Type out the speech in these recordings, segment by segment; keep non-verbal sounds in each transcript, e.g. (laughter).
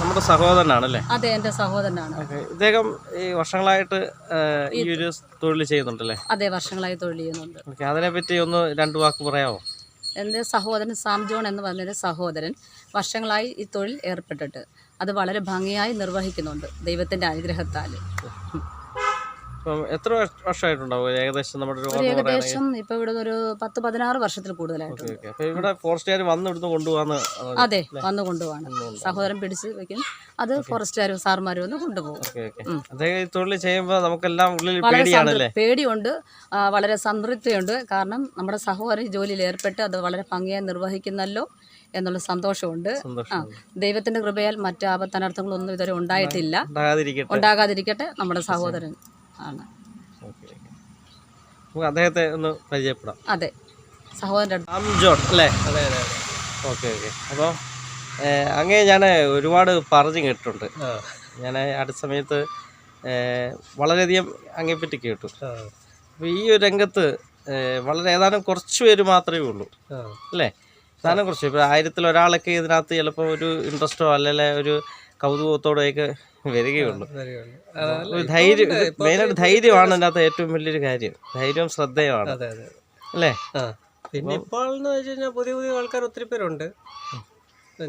നമ്മുടെ സഹോദരനാണല്ലേ? അതെ എന്റെ സഹോദരനാണ്. ഇദ്ദേഹം ഈ വർഷങ്ങളായിട്ട് ഈ ഒരു തൊഴിൽ ചെയ്യുന്നുണ്ടല്ലേ? അതെ വർഷങ്ങളായി തൊഴിൽ ചെയ്യുന്നുണ്ട്. ഓക്കെ. അതിനെപ്പറ്റി ഒന്ന് രണ്ട് വാക്ക് പറയാമോ? എന്റെ സഹോദരൻ സാം ജോൺ എന്ന് പറഞ്ഞൊരു സഹോദരൻ വർഷങ്ങളായി ഈ തൊഴിൽ ഏർപ്പെട്ടിട്ട് അത് വളരെ ഭംഗിയായി നിർവഹിക്കുന്നുണ്ട് ദൈവത്തിന്റെ അനുഗ്രഹത്താൽ. എത്ര വർഷ- വർഷമായിട്ടുണ്ടാവും ഏകദേശം നമ്മുടെ ഏകദേശം ഇപ്പൊ ഇവിടെ ഒരു പത്ത് പതിനാറ് വർഷത്തിൽ അപ്പോൾ ഇവിടെ ഫോറസ്റ്റുകാർ വന്ന് ഇവിടുന്ന് കൊണ്ടുപോകാന്ന് അതെ വന്നു കൊണ്ടുപോകാണ് സഹോദരൻ പിടിച്ച് വെക്കും. അത് ഫോറസ്റ്റുകാരും സാർമാരും വന്ന് കൊണ്ടുപോകും. തൊഴിൽ ചെയ്യുമ്പോൾ നമുക്കെല്ലാം ഉള്ളിൽ പേടിയാണല്ലേ? പേടിയുണ്ട്. വളരെ സംതൃപ്തിയുണ്ട്. കാരണം നമ്മുടെ സഹോദരൻ ജോലിയിൽ ഏർപ്പെട്ട് അത് വളരെ ഭംഗിയായി നിർവഹിക്കുന്നല്ലോ എന്നുള്ള സന്തോഷമുണ്ട്. ആ ദൈവത്തിന്റെ കൃപയാൽ മറ്റ് ആപത്തനർത്ഥങ്ങളൊന്നും ഇതുവരെ ഉണ്ടായിട്ടില്ല. ഉണ്ടാകാതിരിക്കട്ടെ നമ്മുടെ സഹോദരൻ. ആണ്. Okay okay. നമുക്ക് അദ്ദേഹത്തെ ഒന്ന് പരിചയപ്പെടാം. അതെ സഹോദരൻ. അല്ലേ? അതെ അതെ ഓക്കെ ഓക്കെ. അപ്പോൾ അങ്ങേ ഞാൻ ഒരുപാട് പറഞ്ഞു കേട്ടിട്ടുണ്ട്. ഞാൻ അടുത്ത സമയത്ത് വളരെയധികം അങ്ങേപ്പറ്റി കേട്ടു. അപ്പോൾ ഈ ഒരു രംഗത്ത് വളരെ ഏതാനും കുറച്ച് പേര് മാത്രമേ ഉള്ളൂ. അല്ലേ? ഏതാനും കുറച്ച് ഇപ്പോൾ ആയിരത്തിൽ ഒരാളൊക്കെ ഇതിനകത്ത് ചിലപ്പോൾ ഒരു ഇൻട്രസ്റ്റോ അല്ലെങ്കിൽ ഒരു കൗതുകത്തോടെയൊക്കെ വരികയുള്ളൂ. ധൈര്യം മെയിനായിട്ട് ധൈര്യമാണ് അതിനകത്ത് ഏറ്റവും വലിയൊരു കാര്യം. ധൈര്യവും ശ്രദ്ധയുമാണ്. അല്ലേ? പിന്നെ ഇപ്പോൾ എന്ന് വെച്ച് കഴിഞ്ഞാൽ പുതിയ പുതിയ ആൾക്കാർ ഒത്തിരി പേരുണ്ട്.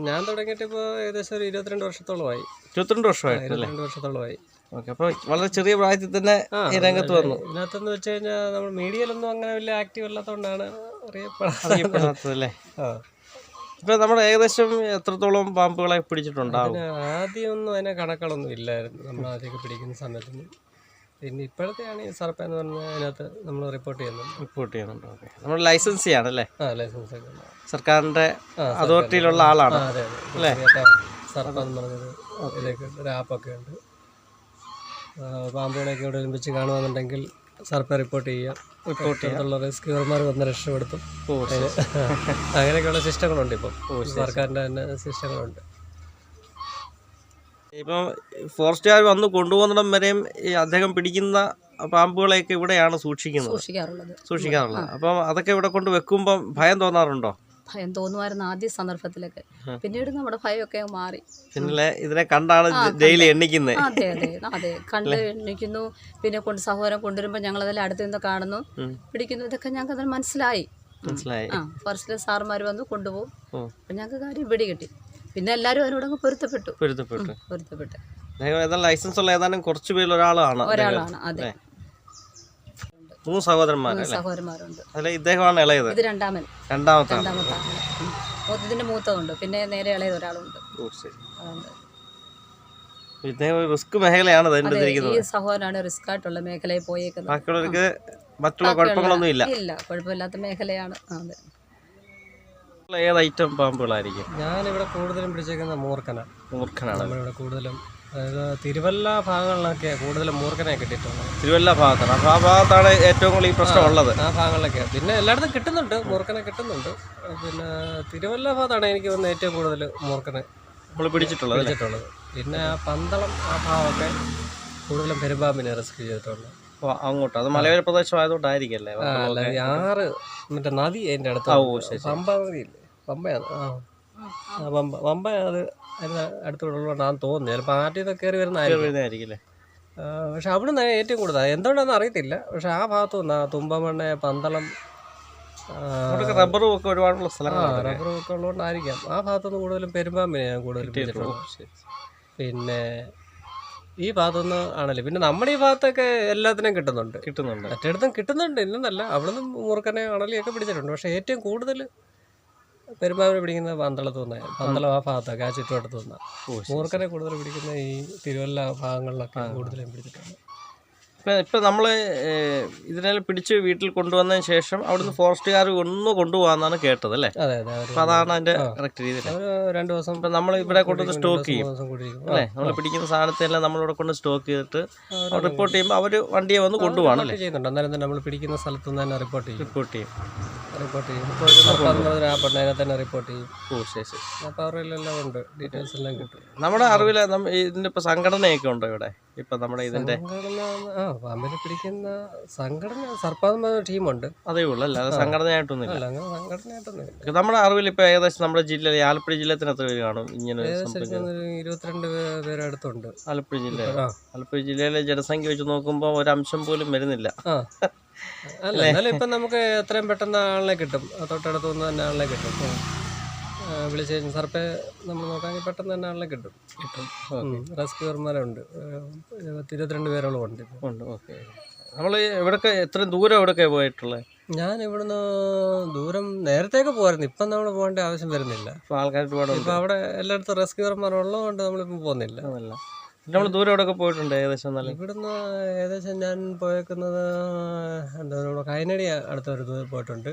ഞാൻ തുടങ്ങിയിട്ട് ഇപ്പോൾ ഏകദേശം ഒരു ഇരുപത്തിരണ്ട് വർഷത്തോളമായി. ഇരുപത്തിരണ്ട് വർഷമായി ഇരുപത്തിരണ്ട് വർഷത്തോളമായി. ഓക്കെ അപ്പോൾ വളരെ ചെറിയ പ്രായത്തിൽ തന്നെ ഈ രംഗത്ത് വന്നു. ഇതിനകത്തെന്ന് വെച്ച് കഴിഞ്ഞാൽ നമ്മൾ മീഡിയയിലൊന്നും അങ്ങനെ വലിയ ആക്റ്റീവ് അല്ലാത്തതുകൊണ്ടാണ് അറിയപ്പെടാത്തത് അല്ലേ? ആ. ഇപ്പൊ നമ്മൾ ഏകദേശം എത്രത്തോളം പാമ്പുകളെ പിടിച്ചിട്ടുണ്ടാവും? ആദ്യമൊന്നും അതിനെ കണക്കുകളൊന്നും ഇല്ലായിരുന്നു. നമ്മൾ ആദ്യമൊക്കെ പിടിക്കുന്ന സമയത്തൊന്നും. പിന്നെ ഇപ്പോഴത്തെയാണ് ഈ സർപ്പ എന്ന് പറഞ്ഞാൽ അതിനകത്ത് നമ്മൾ റിപ്പോർട്ട് ചെയ്യുന്നത്. റിപ്പോർട്ട് ചെയ്യുന്നുണ്ട്. ഓക്കെ നമ്മൾ ലൈസൻസ് ചെയ്യാണല്ലേ ആ ലൈസൻസ് ഒക്കെ. ഉണ്ട്. സർക്കാരിന്റെ ആ, അതോറിറ്റിയിലുള്ള ആളാണ്. അതെ അതെ. സർപ്പ എന്ന് പറഞ്ഞൊരു ഉണ്ട് ഒരു ആപ്പൊക്കെ ഉണ്ട്. ആ, പാമ്പുകളെയൊക്കെ ഇവിടെ ഒരുമിച്ച് കാണുകയാണെന്നുണ്ടെങ്കിൽ സർപ്പ റിപ്പോർട്ട് ചെയ്യുക. റിപ്പോർട്ട് ചെയ്തുള്ള റെസ്ക്യൂർമാർ വന്ന് രക്ഷപ്പെടുത്തും. (laughs) അങ്ങനെയൊക്കെയുള്ള സിസ്റ്റങ്ങളുണ്ട് ഇപ്പം. സർക്കാരിന്റെ തന്നെ സിസ്റ്റങ്ങളുണ്ട്. ഇപ്പം ഫോറസ്റ്റുകാർ വന്ന് കൊണ്ടുപോകുന്നിടം വരെയും ഈ അദ്ദേഹം പിടിക്കുന്ന പാമ്പുകളെയൊക്കെ ഇവിടെയാണ് സൂക്ഷിക്കുന്നത്. സൂക്ഷിക്കാറുള്ളത്. സൂക്ഷിക്കാറുള്ളത്. അപ്പം അതൊക്കെ ഇവിടെ കൊണ്ട് വെക്കുമ്പം ഭയം തോന്നാറുണ്ടോ? ഭയം തോന്നുമായിരുന്നു ആദ്യ സന്ദർഭത്തിലൊക്കെ. പിന്നീട് നമ്മുടെ ഭയമൊക്കെ മാറി. പിന്നെ ഇതിനെ കണ്ടാണ് ഡെയിലി എണ്ണിക്കുന്നത് അതെ അതെ അതെ. കണ്ട് എണ്ണിക്കുന്നു. പിന്നെ കൊണ്ട് സഹോദരൻ കൊണ്ടുവരുമ്പോൾ ഞങ്ങൾ അതിൽ അടുത്ത് നിന്ന് കാണുന്നു. പിടിക്കുന്നു. ഇതൊക്കെ ഞങ്ങൾക്ക് അതിന് മനസ്സിലായി മനസ്സിലായി. ആ ഫോറസ്റ്റിലെ സാറുമാർ വന്ന് കൊണ്ടുപോകും. അപ്പം ഞങ്ങൾക്ക് കാര്യം പിടി കിട്ടി. പിന്നെ എല്ലാവരും അതിനോട് അങ്ങ് പൊരുത്തപ്പെട്ടു. പൊരുത്തപ്പെട്ടു. പൊരുത്തപ്പെട്ട്. ലൈസൻസ് ഉള്ള ഏതാനും കുറച്ച് പേരിൽ ഒരാളാണ് ഒരാളാണ് അതെ. മൂന്ന് സഹോദരന്മാരല്ലേ സഹോദരന്മാരുണ്ട്. അതിൽ ഇദ്ദേഹമാണ് ഇളയത്. ഇത് രണ്ടാമൻ. രണ്ടാമത്തെ. രണ്ടാമത്തെ ഇതിന്റെ മൂത്തതുണ്ട്. പിന്നെ നേരെ ഇളയത് ഒരാളുണ്ട്. ഓ, ശരി. അതുകൊണ്ട് ഇദ്ദേഹം ഒരു റിസ്ക് മേഖലയാണ് തിരഞ്ഞെടുത്തിരിക്കുന്നത് ഈ സഹോദരനാണ് റിസ്ക് ആയിട്ടുള്ള മേഖലയിൽ പോയേക്കുന്നത്. ബാക്കിയുള്ളവർക്ക് മറ്റുള്ള കുഴപ്പങ്ങളൊന്നും ഇല്ല. ഇല്ല. കുഴപ്പമില്ലാത്ത മേഖലയാണ്. അതെ. ഏത് ഐറ്റം പാമ്പുകളായിരിക്കും? ഞാനിവിടെ കൂടുതലും പിടിച്ചേക്കുന്ന മൂർക്കന മൂർഖനാണ് നമ്മളിവിടെ കൂടുതലും അതായത് തിരുവല്ല ഭാഗങ്ങളിലൊക്കെ കൂടുതൽ മൂർക്കനെ കിട്ടിയിട്ടുള്ളത് തിരുവല്ല ഭാഗത്താണ്. ആ ഭാഗത്താണ് ഏറ്റവും കൂടുതൽ ഈ പ്രശ്നം ഉള്ളത്. ആ ഭാഗങ്ങളിലൊക്കെ. പിന്നെ എല്ലായിടത്തും കിട്ടുന്നുണ്ട് മൂർക്കനെ കിട്ടുന്നുണ്ട്. പിന്നെ തിരുവല്ല ഭാഗത്താണ് എനിക്ക് വന്ന് ഏറ്റവും കൂടുതൽ മൂർക്കനെ നമ്മൾ പിടിച്ചിട്ടുള്ളത് പിടിച്ചിട്ടുള്ളത്. പിന്നെ ആ പന്തളം ആ ഭാഗമൊക്കെ കൂടുതലും പെരുമ്പാമ്പിനെ റെസ്ക്യൂ ചെയ്തിട്ടുണ്ട്. ഓ, അങ്ങോട്ട്. അത് മലയോര പ്രദേശം ആയതുകൊണ്ടായിരിക്കും അല്ലേ? അല്ല ഈ ആറ് മറ്റേ നദി അതിന്റെ അടുത്ത്. പമ്പ നദിയില്ലേ? പമ്പയാണ്. ആ. വമ്പ പമ്പ അത് അടുത്തുള്ളതുകൊണ്ടാണ് അടുത്തുള്ളതാണെന്ന് തോന്നുന്നു. ചിലപ്പോൾ ആറ്റിൽ നിന്ന് കയറി വരുന്നതായിരിക്കും. പക്ഷെ അവിടെ നിന്ന് ഏറ്റവും കൂടുതൽ എന്തുകൊണ്ടാണെന്ന് അറിയത്തില്ല. പക്ഷെ ആ ഭാഗത്തു നിന്നാ തുമ്പമണ്ണ പന്തളം റബ്ബറും ഒക്കെ ഒരുപാടുള്ള സ്ഥലങ്ങളാണ് റബ്ബറും ഒക്കെ ഉള്ളതുകൊണ്ടായിരിക്കാം. ആ ഭാഗത്തുനിന്ന് കൂടുതലും പെരുമ്പാമ്പിനെ ഞാൻ കൂടുതൽ പിടിച്ചിട്ടുള്ളത്. പിന്നെ ഈ ഭാഗത്തുനിന്ന് ആണല്ലേ. പിന്നെ നമ്മുടെ ഈ ഭാഗത്തൊക്കെ എല്ലാത്തിനും കിട്ടുന്നുണ്ട്. കിട്ടുന്നുണ്ട്. മറ്റേടത്തും കിട്ടുന്നുണ്ട്. ഇല്ലെന്നല്ല. അവിടെ നിന്ന് മൂർക്കനെ അണലിയൊക്കെ പിടിച്ചിട്ടുണ്ട്. പക്ഷെ ഏറ്റവും കൂടുതൽ പെരുമ്പാമ്പിനെ പിടിക്കുന്നത് പന്തളത്ത് നിന്നാണ് പന്തളം ആ ഭാഗത്തൊക്കെ ആ ചുറ്റുവട്ടത്ത് നിന്നാണ്. മൂർക്കനെ കൂടുതൽ പിടിക്കുന്ന ഈ തിരുവല്ല ഭാഗങ്ങളിലൊക്കെ കൂടുതലും പിടിച്ചിട്ടുണ്ട്. ഇപ്പം ഇപ്പം നമ്മൾ ഇതിനെല്ലാം പിടിച്ച് വീട്ടിൽ കൊണ്ടുവന്നതിന് ശേഷം അവിടുന്ന് ഫോറസ്റ്റുകാർ ഒന്ന് കൊണ്ടുപോകാന്നാണ് കേട്ടത് അല്ലേ? അതെ അതെ അവർ അപ്പം അതാണ് അതിന്റെ കറക്റ്റ് രീതി രണ്ട് ദിവസം ഇപ്പം നമ്മൾ ഇവിടെ കൊണ്ടുവന്ന് സ്റ്റോക്ക് ചെയ്യും അല്ലേ? നമ്മൾ പിടിക്കുന്ന സാധനത്തെല്ലാം നമ്മളിവിടെ കൊണ്ട് സ്റ്റോക്ക് ചെയ്തിട്ട് റിപ്പോർട്ട് ചെയ്യുമ്പോൾ അവർ വണ്ടിയെ വന്ന് കൊണ്ടുപോകണം അല്ലേ? ചെയ്യുന്നുണ്ട്. അന്നേരം തന്നെ നമ്മൾ പിടിക്കുന്ന സ്ഥലത്ത് നിന്ന് തന്നെ റിപ്പോർട്ട് ചെയ്യും. റിപ്പോർട്ട് ചെയ്യും. റിപ്പോർട്ട് ചെയ്യും. പറഞ്ഞതിന് ആ പെണ്ണതിനെ തന്നെ റിപ്പോർട്ട് ചെയ്യും. ഓ ശരി ശരി. അപ്പോൾ അവരെല്ലാം ഉണ്ട്. ഡീറ്റെയിൽസ് എല്ലാം കിട്ടും. നമ്മുടെ അറിവിൽ ഇതിന്റെ ഇപ്പോൾ സംഘടനയൊക്കെ ഉണ്ടോ ഇവിടെ? ഇപ്പൊ നമ്മുടെ ഇതിന്റെ പാമ്പിനെ പിടിക്കുന്ന സംഘടന സർപ്പാദം ടീമുണ്ട്. അതേ ഉള്ളൂ അല്ലാതെ സംഘടനയായിട്ടൊന്നും ഇല്ല സംഘടനയായിട്ടൊന്നും നമ്മുടെ അറിവിൽ ഇപ്പൊ ഏകദേശം നമ്മുടെ ജില്ലയിൽ ആലപ്പുഴ ജില്ലത്തിന് എത്ര പേര് കാണും? ഇങ്ങനെ ഒരു ഒരു ഇരുപത്തിരണ്ട് പേരെ അടുത്തുണ്ട് ആലപ്പുഴ ജില്ല ആലപ്പുഴ ജില്ലയിലെ ജനസംഖ്യ വെച്ച് നോക്കുമ്പോൾ ഒരംശം പോലും വരുന്നില്ല. അല്ല എന്നാലും ഇപ്പൊ നമുക്ക് എത്രയും പെട്ടെന്ന് ആളിനെ കിട്ടും. തൊട്ടടുത്തുനിന്ന് തൊട്ടടുത്ത് നിന്ന് തന്നെ ആളിനെ കിട്ടും. വിളിച്ച് സർപ്പേ നമ്മൾ നോക്കാൻ പെട്ടെന്ന് തന്നെ ആളിനെ കിട്ടും. കിട്ടും. റെസ്ക്യൂർമാരുണ്ട് ഉണ്ട്. ഇരുപത്തിരണ്ട് പേരോളം ഉണ്ട് ഉണ്ട് ഓക്കെ. നമ്മൾ എവിടൊക്കെ എത്രയും ദൂരം എവിടൊക്കെ പോയിട്ടുള്ളത് ഞാൻ ഇവിടുന്ന് ദൂരം നേരത്തേക്ക് പോയിരുന്നു ഇപ്പം നമ്മൾ പോകേണ്ട ആവശ്യം വരുന്നില്ല. ഇപ്പം ആൾക്കാർ ഇപ്പം അവിടെ എല്ലായിടത്തും റെസ്ക്യൂർമാർ ഉള്ളതുകൊണ്ട് നമ്മളിപ്പം പോകുന്നില്ല അതല്ല. നമ്മൾ ദൂരം എവിടെയൊക്കെ പോയിട്ടുണ്ട് ഏകദേശം നല്ല ഇവിടുന്ന് ഏകദേശം ഞാൻ പോയേക്കുന്നത് എന്താ നമ്മുടെ കൈനടി അടുത്തൊരു ദൂരം പോയിട്ടുണ്ട്.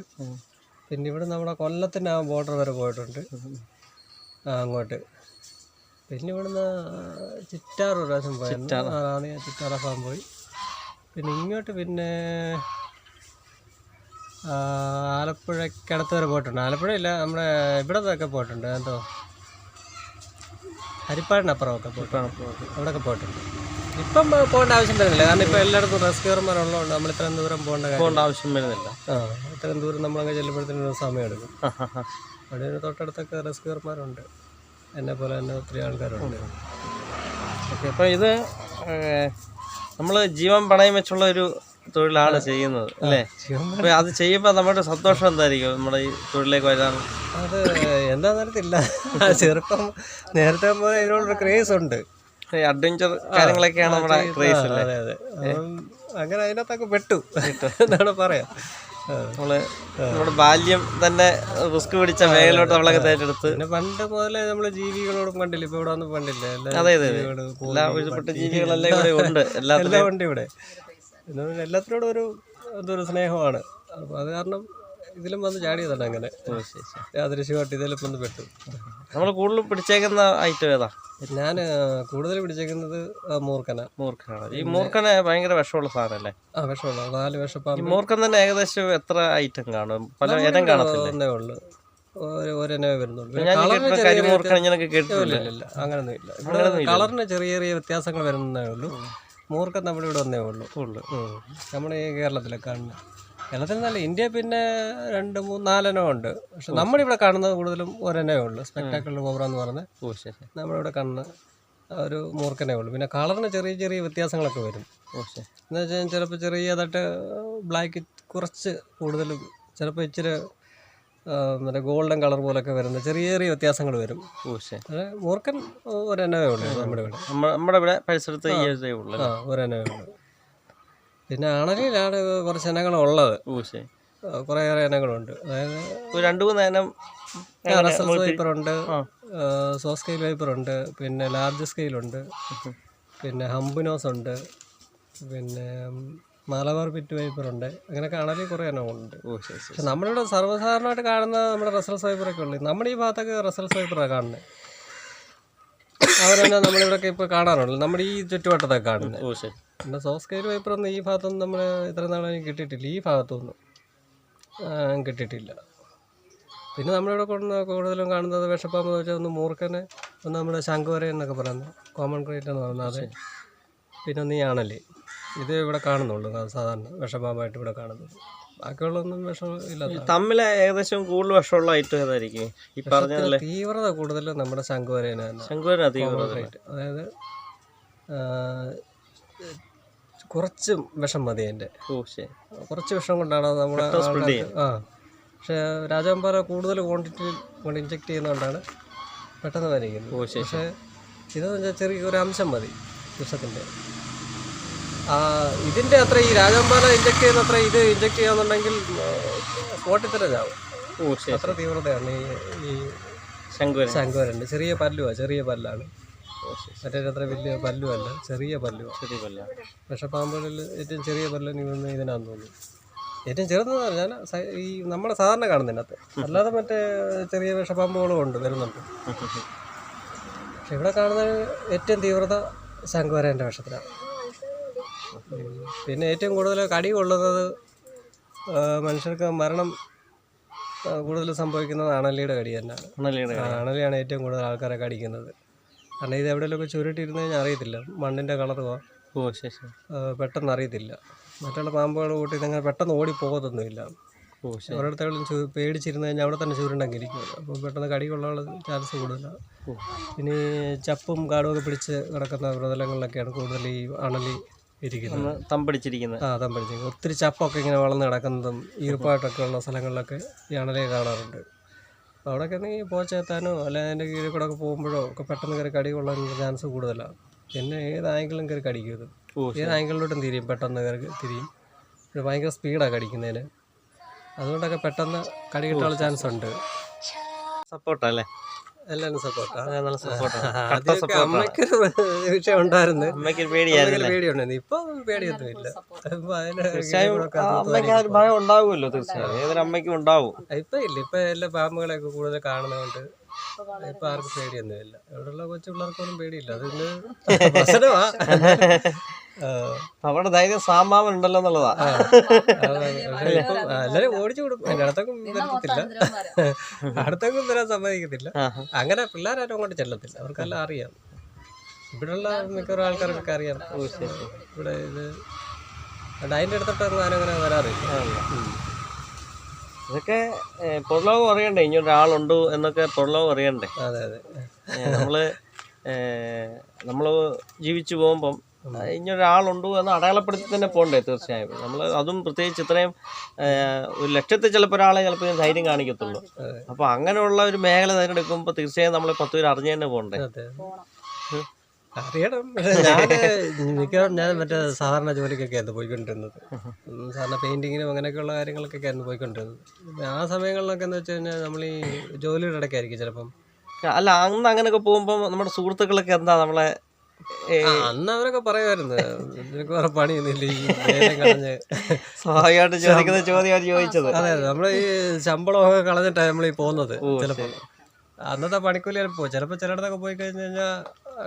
പിന്നെ ഇവിടെ നമ്മുടെ കൊല്ലത്തിന്റെ ആ ബോർഡർ വരെ പോയിട്ടുണ്ട്. ആ അങ്ങോട്ട്. പിന്നെ ഇവിടുന്ന് ചിറ്റാർ ഒരു പ്രാവശ്യം പോയിരുന്നു. ആ, ആ, ചിറ്റാറ ഫാം പോയി. പിന്നെ ഇങ്ങോട്ട് പിന്നെ ആ, ആലപ്പുഴയ്ക്കടുത്ത് വരെ പോയിട്ടുണ്ട്. ആലപ്പുഴ ഇല്ല നമ്മുടെ ഇവിടെ ഒക്കെ പോയിട്ടുണ്ട്. എന്തോ? ഹരിപ്പാടിനപ്പുറമൊക്കെ പോയിട്ടുണ്ട്. അവിടെയൊക്കെ പോയിട്ടുണ്ട്. ഇപ്പം പോകേണ്ട ആവശ്യം വരുന്നില്ല. കാരണം ഇപ്പം എല്ലായിടത്തും റെസ്ക്യൂർമാർ ഉള്ളതുകൊണ്ട് നമ്മൾ ഇത്രയും ദൂരം പോകേണ്ട പോകേണ്ട ആവശ്യം വരുന്നില്ല. ആ ഇത്രയും ദൂരം നമ്മളങ്ങ് ചെല്ലുമ്പോഴത്തേനും ഒരു സമയം എടുക്കും. ആ, ആ, ആ. അവിടെ ഒരു തൊട്ടടുത്തൊക്കെ റെസ്ക്യൂർമാരുണ്ട് എന്നെ പോലെ തന്നെ ഒത്തിരി ആൾക്കാരുണ്ട്. ഓക്കെ അപ്പോൾ ഇത് നമ്മൾ ജീവൻ പണയം വെച്ചുള്ള ഒരു തൊഴിലാണ് ചെയ്യുന്നത് അല്ലേ? അപ്പൊ അത് ചെയ്യുമ്പോൾ നമ്മുടെ സന്തോഷം എന്തായിരിക്കും? നമ്മുടെ ഈ തൊഴിലേക്ക് വരാൻ? അത് എന്താ അറിയത്തില്ല. ചെറുപ്പം നേരത്തെ പോലെ ഇതിനോടൊരു ക്രേസ് ഉണ്ട്. അഡ്വഞ്ചർ കാര്യങ്ങളൊക്കെയാണ് നമ്മുടെ ക്രേസ് അല്ലേ? അതെ അതെ. അങ്ങനെ അതിനകത്തൊക്കെ പെട്ടു. എന്നാണ് പറയാം. നമ്മൾ നമ്മുടെ ബാല്യം തന്നെ റിസ്ക് പിടിച്ച മേഖലയിലോട്ട് നമ്മളൊക്കെ തേറ്റെടുത്ത് പിന്നെ പണ്ട് മുതലേ നമ്മൾ ജീവികളോടും കണ്ടില്ല. ഇപ്പൊ ഇവിടെ ഒന്നും കണ്ടില്ല അതെ, അതെ, എല്ലാ ഒരുപെട്ട പട്ടി, ജീവികളെല്ലാം ഇവിടെ ഉണ്ട്. എല്ലാത്തിലും എല്ലാം ഉണ്ട് ഇവിടെ. എല്ലാത്തിനോടും ഒരു എന്തൊരു സ്നേഹമാണ്. അപ്പൊ അത് കാരണം ഇതിലും വന്ന് ചാടിയതാണ് അങ്ങനെ. യാദൃശ്യമായിട്ട് ഇതിലും വന്ന് പെട്ടു. നമ്മൾ കൂടുതലും പിടിച്ചേക്കുന്ന ഐറ്റം ഏതാ? ഞാൻ കൂടുതൽ പിടിച്ചേക്കുന്നത് മൂർക്കന മൂർക്കനാണ് ഈ മൂർക്കന ഭയങ്കര വിഷമുള്ള സാധനല്ലേ? ആ വിഷമുള്ള നാല് വിഷപ്പാമ്പ്. മൂർഖൻ തന്നെ ഏകദേശം എത്ര ഐറ്റം കാണും? പല ഇനം കാണത്തില്ലേ? ഒന്നേ ഉള്ളു. ഒരെണ്ണേ വരുന്നുള്ളൂ. കളറിന് ചെറിയ ഇല്ല ഇവിടെ കളറിന് ചെറിയ ചെറിയ വ്യത്യാസങ്ങൾ വരുന്നേ ഉള്ളൂ. മൂർക്കം നമ്മുടെ ഇവിടെ വന്നേ ഉള്ളൂ. ഉള്ളു നമ്മുടെ ഈ കേരളത്തിലെ കാണുന്നത് കേരളത്തിൽ നല്ല ഇന്ത്യ പിന്നെ രണ്ട് മൂന്ന് നാലെണ്ണം ഉണ്ട്. പക്ഷെ നമ്മളിവിടെ കാണുന്നത് കൂടുതലും ഒരെണ്ണേ ഉള്ളൂ. സ്പെക്ടാക്കിൾ കോബ്ര എന്ന് പറഞ്ഞ് ഓ ശരി നമ്മളിവിടെ കാണുന്ന ഒരു മൂർക്കനേ ഉള്ളൂ. പിന്നെ കളറിന് ചെറിയ ചെറിയ വ്യത്യാസങ്ങളൊക്കെ വരും. ഓ ശരി. എന്ന് വെച്ചാൽ ചിലപ്പോൾ ചെറിയതായിട്ട് ബ്ലാക്ക് കുറച്ച് കൂടുതലും ചിലപ്പോൾ ഇച്ചിരി ആ, മറ്റേ ഗോൾഡൻ കളർ പോലൊക്കെ വരുന്ന ചെറിയ ചെറിയ വ്യത്യാസങ്ങൾ വരും. ഓ ശരി. അത് മൂർക്കൻ ഒരെണ്ണേ ഉള്ളൂ നമ്മുടെ ഇവിടെ. നമ്മ- നമ്മുടെ ഇവിടെ പരിസരത്ത് ഈ ഇതേ ഉള്ളു ആ ഉള്ളൂ. പിന്നെ അണലിയിലാണ് കുറച്ച് ഇനങ്ങളുള്ളത്. കുറേയേറെ ഇനങ്ങളുണ്ട്. അതായത് രണ്ട് മൂന്ന് ഇനം റസൽ സോ സ്കെയിൽ വൈപ്പർ ഉണ്ട് പിന്നെ ലാർജ് സ്കെയിലുണ്ട് പിന്നെ ഹംബുനോസ് ഉണ്ട് പിന്നെ മലബാർ പിറ്റ് വൈപ്പർ ഉണ്ട്. അങ്ങനെയൊക്കെ അണലി കുറേ ഇനങ്ങളുണ്ട്. പക്ഷെ നമ്മളിവിടെ സർവസാധാരണമായിട്ട് കാണുന്ന നമ്മുടെ റസൽസ് വൈപ്പറൊക്കെ ഉള്ളു. നമ്മുടെ ഈ ഭാഗത്തൊക്കെ റസൽസ് വൈപ്പറാണ് കാണുന്നത്. അവരെന്നെ നമ്മളിവിടെയൊക്കെ ഇപ്പോൾ കാണാറുള്ളൂ നമ്മുടെ ഈ ചുറ്റുവട്ടത്തൊക്കെ കാണുന്നത്. പിന്നെ സോസ്കെയിൽ സ്കെയിൽ വൈപ്പറൊന്നും ഈ ഭാഗത്തൊന്നും നമ്മൾ ഇത്ര നാളും കിട്ടിയിട്ടില്ല. ഈ ഭാഗത്തൊന്നും കിട്ടിയിട്ടില്ല. പിന്നെ നമ്മളിവിടെ കൊണ്ട് കൂടുതലും കാണുന്നത് വിഷപ്പാമ്പ് എന്ന് വെച്ചാൽ ഒന്ന് മൂർക്കനെ ഒന്ന് നമ്മുടെ ശംഖുവര എന്നൊക്കെ പറയുന്നത് കോമൺ ക്രീറ്റ് എന്ന് പറയുന്നത് അതെ പിന്നെ ഒന്ന് ആണല്ലേ ഇത് ഇവിടെ കാണുന്നുള്ളൂ സാധാരണ വിഷപ്പാമ്പായിട്ട് ഇവിടെ കാണുന്നത്. ബാക്കിയുള്ളൊന്നും വിഷം ഇല്ല തമ്മിൽ ഏകദേശം കൂടുതൽ വിഷമുള്ള ഐറ്റം ഏതായിരിക്കും? ഈ പറഞ്ഞ തീവ്രത കൂടുതലും നമ്മുടെ ശംഖുവരേന തന്നെ. തീവ്രമായിട്ട് അതായത് കുറച്ച് വിഷം മതി അതിന്റെ. കുറച്ച് വിഷം കൊണ്ടാണ് നമ്മൾ നമ്മുടെ ആ. പക്ഷേ രാജാമ്പാറ കൂടുതൽ ക്വാണ്ടിറ്റി കൊണ്ട് ഇഞ്ചെക്ട് ചെയ്യുന്നതുകൊണ്ടാണ് പെട്ടെന്ന് വരയ്ക്കുന്നത്. പക്ഷേ ഇതെന്ന് വെച്ചാൽ ചെറിയ ഒരു അംശം മതി വിഷത്തിന്റെ. ആ ഇതിന്റെ അത്ര ഈ രാജവമ്പാല ഇഞ്ചെക്ട് ചെയ്യുന്ന അത്ര ഇത് ഇഞ്ചെക്ട് ചെയ്യാന്നുണ്ടെങ്കിൽ സ്പോട്ടിൽ തന്നെ ചാവും അത്ര തീവ്രതയാണ് ഈ ഈ ശങ്കുവരൻ ശങ്കുവരുണ്ട് ചെറിയ പല്ലുവാ ചെറിയ പല്ലാണ്. ഓ ശരി മറ്റേ അത്ര വലിയ പല്ലുമല്ല ചെറിയ പല്ലു ചെറിയ പല്ല പക്ഷെ പാമ്പുകളിൽ ഏറ്റവും ചെറിയ പല്ല് നീങ്ങുന്ന ഇതിനാന്ന് തോന്നുന്നു. ഏറ്റവും ചെറുതെന്ന് പറഞ്ഞാൽ ഈ നമ്മളെ സാധാരണ കാണുന്നതിനകത്ത്. അല്ലാതെ മറ്റേ ചെറിയ വിഷപാമ്പുകളും ഉണ്ട് വരുന്നുണ്ട്. പക്ഷെ ഇവിടെ കാണുന്ന ഏറ്റവും തീവ്രത ശംഖുവരേന്റെ വിഷത്തിലാണ്. പിന്നെ ഏറ്റവും കൂടുതൽ കടി കൊള്ളുന്നത് മനുഷ്യർക്ക് മരണം കൂടുതൽ സംഭവിക്കുന്നത് അണലിയുടെ കടി തന്നെയാണ്. അണലിയാണ് ഏറ്റവും കൂടുതൽ ആൾക്കാരെ കടിക്കുന്നത്. കാരണം ഇത് എവിടെയെങ്കിലുമൊക്കെ ചുരുട്ടിയിരുന്ന് കഴിഞ്ഞാൽ അറിയത്തില്ല. മണ്ണിന്റെ കളറുമോ ഓ ശരി ശരി. പെട്ടെന്ന് അറിയത്തില്ല. മറ്റുള്ള പാമ്പുകൾ കൂട്ടി ഇതങ്ങനെ പെട്ടെന്ന് ഓടി പോകത്തൊന്നുമില്ല. ഓ ശരി. ചു പേടിച്ചിരുന്ന് കഴിഞ്ഞാൽ അവിടെ തന്നെ ചുരുണ്ടെങ്കിൽ ഇരിക്കും അപ്പോൾ പെട്ടെന്ന് കടി കൊള്ളാനുള്ള ചാൻസ് കൂടുതലാണ് ഇനി ചപ്പും കാടും ഒക്കെ പിടിച്ച് കിടക്കുന്ന പ്രതലങ്ങളിലൊക്കെയാണ് കൂടുതൽ ഈ അണലി ഇരിക്കുന്നത്. തമ്പടിച്ചിരിക്കുന്നത് ആ തമ്പടിച്ചിരിക്കുന്നത് ഒത്തിരി ചപ്പൊക്കെ ഇങ്ങനെ വളർന്ന് കിടക്കുന്നതും ഈർപ്പായിട്ടൊക്കെ ഉള്ള സ്ഥലങ്ങളിലൊക്കെ ഈ അണലയെ കാണാറുണ്ട്. അവിടെയൊക്കെ നീ പോച്ചെത്താനോ അല്ലെങ്കിൽ അതിന്റെ കീഴിൽ കൂടെ ഒക്കെ പോകുമ്പോഴോ ഒക്കെ പെട്ടെന്ന് കയറി കടി കൊള്ളാനുള്ള ചാൻസ് കൂടുതലാണ് പിന്നെ ഏത് ആംഗിളും കയറി കടിക്കും ഇത് ഏത് ആംഗിളിലോട്ടും തിരിയും പെട്ടെന്ന് കയറി തിരിയും. പിന്നെ ഭയങ്കര സ്പീഡാണ് കടിക്കുന്നതിന്. അതുകൊണ്ടൊക്കെ പെട്ടെന്ന് കടി കിട്ടാനുള്ള ചാൻസ് ഉണ്ട്. സപ്പോർട്ടല്ലേ എല്ലാവരും സപ്പോർട്ടാണ് അത് നല്ല സപ്പോർട്ടാണ് ആദ്യമൊക്കെ അമ്മയ്ക്കൊരു വിഷയം ഉണ്ടായിരുന്നു. അമ്മയ്ക്ക് പേടിയായിരുന്നു പേടിയുണ്ടായിരുന്നു. ഇപ്പൊ അമ്മയ്ക്ക് ആ ഒരു ഭയം ഉണ്ടാവുമല്ലോ തീർച്ചയായും. ഏതൊരു അമ്മയ്ക്കും ഉണ്ടാവും. ഇപ്പൊ ഇല്ല. ഇപ്പൊ എല്ലാ പാമ്പുകളെയൊക്കെ കൂടുതൽ കാണുന്നതുകൊണ്ട് ഇപ്പൊ ആർക്കും പേടിയൊന്നുമില്ല ഇവിടെയുള്ള കൊച്ചു പിള്ളേർക്കൊന്നും പേടിയില്ല അതിന് പ്രശ്നമാ (laughs) അവിടെ ധൈര്യം സാമാവൻ ഉണ്ടല്ലോ എന്നുള്ളതാ എല്ലാരും ഓടിച്ചു കൊടുക്കും അടുത്തൊക്കെ വരത്തില്ല. (laughs) അടുത്തൊന്നും വരാൻ സമ്മതിക്കത്തില്ല. അങ്ങനെ പിള്ളേരാരും അങ്ങോട്ട് ചെല്ലത്തില്ല. അവർക്കെല്ലാം അറിയാം. ഇവിടെയുള്ള മിക്കവാറും ആൾക്കാർക്കൊക്കെ അറിയാം. ഇവിടെ ഇത് അതിന്റെ അതിന്റെ അടുത്തോട്ടൊന്നും ആരും അങ്ങനെ വരാറില്ല. ഇതൊക്കെ പുറലോകം അറിയണ്ടേ? ഇനി ഒരാളുണ്ട് എന്നൊക്കെ പുറലോകം അറിയണ്ടേ? അതെ അതെ. നമ്മൾ നമ്മൾ നമ്മൾ ജീവിച്ചു പോകുമ്പം ഇനിയൊരാളുണ്ട് ഇനി ഒരാളുണ്ടോ എന്ന് അടയാളപ്പെടുത്തി തന്നെ പോകണ്ടേ തീർച്ചയായും. നമ്മൾ അതും പ്രത്യേകിച്ച് ഇത്രയും ഒരു ലക്ഷത്തിൽ ചിലപ്പോൾ ഒരാളെ ചിലപ്പോൾ ധൈര്യം കാണിക്കത്തുള്ളൂ. അപ്പോൾ അങ്ങനെയുള്ള ഒരു മേഖല തിരഞ്ഞെടുക്കുമ്പോൾ തീർച്ചയായും നമ്മൾ പത്ത് പേര് അറിഞ്ഞു തന്നെ പോകണ്ടേ അറിയണം. ഞാൻ മിക്കവാറും ഞാൻ മറ്റേ സാധാരണ ജോലിക്കൊക്കെയായിരുന്നു പോയിക്കൊണ്ടിരുന്നത്. ഉം, സാധാരണ പെയിന്റിങ്ങിനും അങ്ങനെയൊക്കെയുള്ള കാര്യങ്ങൾക്കൊക്കെയായിരുന്നു പോയിക്കൊണ്ടിരുന്നത്. പിന്നെ ആ സമയങ്ങളിലൊക്കെ എന്ന് വെച്ച് കഴിഞ്ഞാൽ നമ്മൾ ഈ ജോലിയുടെ ഇടയ്ക്കായിരിക്കും ചിലപ്പം. അല്ല അന്ന് അങ്ങനെയൊക്കെ പോകുമ്പോൾ നമ്മുടെ സുഹൃത്തുക്കളൊക്കെ എന്താ നമ്മളെ അന്ന് അവരൊക്കെ പറയുമായിരുന്നു. നിനക്ക് വേറെ പണിയൊന്നുമില്ല ഈ കളഞ്ഞ്. സ്വാഭാവികമായിട്ട് ചോദിക്കുന്ന ചോദ്യമാണ് ചോദിച്ചത്. അതെ അതെ. നമ്മൾ ഈ ശമ്പളമൊക്കെ കളഞ്ഞിട്ടാണ് നമ്മൾ ഈ പോകുന്നത് ചിലപ്പോൾ അന്നത്തെ പണിക്കൂലി ചിലപ്പോൾ ചിലപ്പോൾ ചിലയിടത്തൊക്കെ പോയി കഴിഞ്ഞ് കഴിഞ്ഞാൽ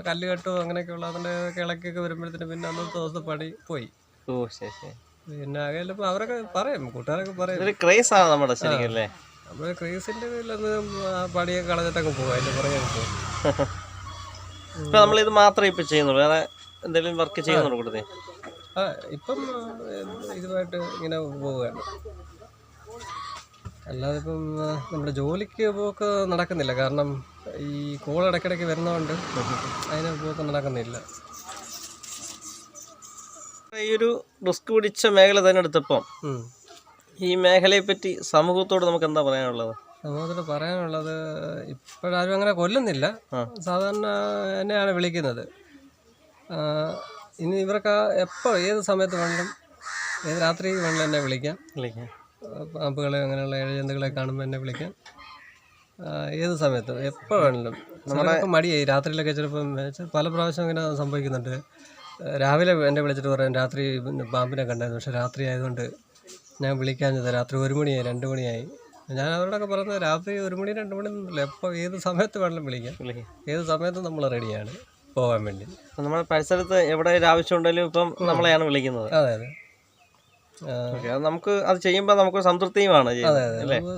കല്ല് കെട്ടോ അങ്ങനെയൊക്കെയുള്ള അതിന്റെ കിളക്കൊക്കെ വരുമ്പോഴത്തേന് പിന്നെ അന്നത്തെ ദിവസത്തെ പണി പോയി. ഓ ശരി ശരി. പിന്നെ അകലിപ്പോൾ അവരൊക്കെ പറയും കൂട്ടുകാരൊക്കെ പറയും. ഇതൊരു ക്രേസ് ആണ് നമ്മുടെ ശരിക്കും അല്ലേ? നമ്മൾ ക്രീസിന്റെ പണിയൊക്കെ കളഞ്ഞിട്ടൊക്കെ പോകും അതിന്റെ പുറകെ പോകും ഇപ്പൊ നമ്മൾ ഇത് മാത്രമേ ഇപ്പൊ ചെയ്യുന്നുള്ളൂ വേറെ എന്തെങ്കിലും വർക്ക് ചെയ്യുന്നുള്ളൂ കൂടുതൽ ഇപ്പം ഇതുമായിട്ട് ഇങ്ങനെ പോവുകയാണ്. അല്ലാതെ ഇപ്പം നമ്മുടെ ജോലിക്ക് പോക്ക് നടക്കുന്നില്ല. കാരണം ഈ കോൾ ഇടയ്ക്കിടയ്ക്ക് വരുന്നതുകൊണ്ട് അതിന് പോക്ക് നടക്കുന്നില്ല. ഈ ഒരു റിസ്ക് പിടിച്ച മേഖല തിരഞ്ഞെടുത്തപ്പം. ഈ മേഖലയെ പറ്റി സമൂഹത്തോട് നമുക്ക് എന്താ പറയാനുള്ളത്? സമൂഹത്തോട് പറയാനുള്ളത് ഇപ്പോഴാരും അങ്ങനെ കൊല്ലുന്നില്ല. സാധാരണ എന്നെയാണ് വിളിക്കുന്നത്. ഇനി ഇവർക്ക് എപ്പോൾ ഏത് സമയത്ത് വേണമെങ്കിലും ഏത് രാത്രി വേണമെങ്കിലും എന്നെ വിളിക്കാം. വിളിക്കാം. പാമ്പുകളെ അങ്ങനെയുള്ള ഏഴജന്തുക്കളെ കാണുമ്പോൾ എന്നെ വിളിക്കാം ഏത് സമയത്തും? എപ്പോൾ വേണമെങ്കിലും നമ്മുടെ മടിയായി. രാത്രിയിലൊക്കെ ചിലപ്പം പല പ്രാവശ്യം അങ്ങനെ സംഭവിക്കുന്നുണ്ട്. രാവിലെ എന്നെ വിളിച്ചിട്ട് പറയാം രാത്രി പാമ്പിനെ കണ്ടായിരുന്നു. പക്ഷെ രാത്രി ആയതുകൊണ്ട് ഞാൻ വിളിക്കാഞ്ഞത് രാത്രി ഒരു മണിയായി രണ്ട് മണിയായി. ഞാൻ അവരോടൊക്കെ പറഞ്ഞത് രാത്രി ഒരു മണി രണ്ട് മണി ഒന്നുമില്ല എപ്പോൾ ഏത് സമയത്ത് വേണമെങ്കിലും വിളിക്കാം. ഏത് സമയത്തും നമ്മൾ റെഡിയാണ് പോകാൻ വേണ്ടി. നമ്മുടെ പരിസരത്ത് എവിടെ ഒരു ആവശ്യം ഉണ്ടെങ്കിലും ഇപ്പം നമ്മളെയാണ് വിളിക്കുന്നത്. അതെ അത്. നമുക്ക് അത് ചെയ്യുമ്പോൾ നമുക്ക് സംതൃപ്തിയുമാണ് അതെ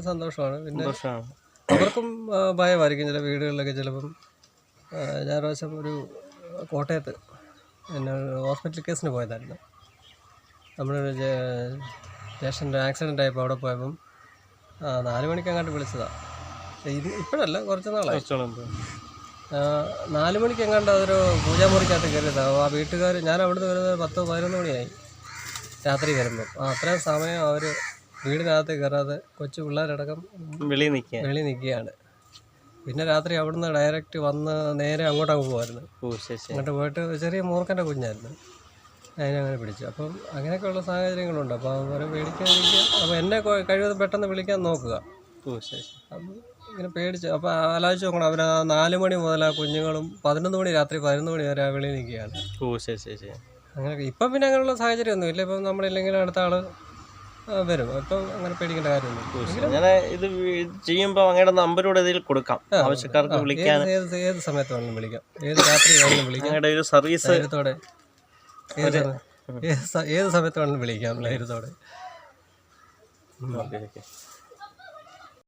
സന്തോഷമാണ്. പിന്നെ അവർക്കും ഭയമായിരിക്കും ചില വീടുകളിലൊക്കെ ചിലപ്പം ഞാൻ ഒരു പ്രാവശ്യം ഒരു കോട്ടയത്ത് പിന്നെ ഹോസ്പിറ്റൽ കേസിന് പോയതായിരുന്നു. നമ്മളൊരു സ്റ്റേഷന്റെ ആക്സിഡന്റ് ആയപ്പോൾ അവിടെ പോയപ്പം നാല് മണിക്ക് അങ്ങോട്ട് വിളിച്ചതാണ് ഇത് ഇപ്പോഴല്ല കുറച്ച് നാളായി. നാല് മണിക്ക് എങ്ങാണ്ട് അതൊരു പൂജാമുറിക്കകത്ത് കയറിയതാണ് ആ വീട്ടുകാർ ഞാൻ അവിടുന്ന് വരുന്നത് പത്ത് പതിനൊന്ന് മണിയായി. രാത്രി വരുമ്പോൾ. അത്രയും സമയം അവർ വീടിനകത്ത് കയറാതെ കൊച്ചു പിള്ളേരടക്കം വെളി നിൽക്കുക വെളി നിൽക്കുകയാണ്. പിന്നെ രാത്രി അവിടുന്ന് ഡയറക്റ്റ് വന്ന് നേരെ അങ്ങോട്ട് അങ്ങ് പോകുമായിരുന്നു അങ്ങോട്ട് പോയിട്ട് ചെറിയ മൂർഖന്റെ കുഞ്ഞായിരുന്നു. അതിനെ അങ്ങനെ പിടിച്ചു. അപ്പം അങ്ങനെയൊക്കെയുള്ള സാഹചര്യങ്ങളുണ്ട്. അപ്പോൾ അവരെ പേടിക്കാതിരിക്കുക. അപ്പോൾ എന്നെ കഴിവതും പെട്ടെന്ന് വിളിക്കാൻ നോക്കുക. ഇങ്ങനെ പേടിച്ച് അപ്പോൾ ആലോചിച്ച് നോക്കണം. അവർ നാല് മണി മുതൽ ആ കുഞ്ഞുങ്ങളും പതിനൊന്ന് മണി രാത്രി പതിനൊന്ന് മണി വരെ ആ വെളിയിൽ നിൽക്കുകയാണ്. ഓ ശരി ശരി ശരി. അങ്ങനെ ഇപ്പം പിന്നെ അങ്ങനെയുള്ള സാഹചര്യമൊന്നും ഇല്ല ഇപ്പം നമ്മളില്ലെങ്കിൽ അടുത്ത ആൾ വരും. ഇപ്പം അങ്ങനെ പേടിക്കേണ്ട കാര്യമൊന്നും ഞാൻ ഇത് ചെയ്യുമ്പോൾ അങ്ങയുടെ നമ്പരൂടെ ഇതിൽ കൊടുക്കാം. ആവശ്യക്കാർക്ക് വിളിക്കാൻ. ഏത് ഏത് സമയത്ത് വേണമെങ്കിലും വിളിക്കാം. ഏത് രാത്രി വേണമെങ്കിലും വിളിക്കാം. അങ്ങയുടെ ഒരു സർവീസ് ധൈര്യത്തോടെ. ഏത് ഏത് സമയത്ത് വേണമെങ്കിലും വിളിക്കാം. ധൈര്യത്തോടെ. Okay okay.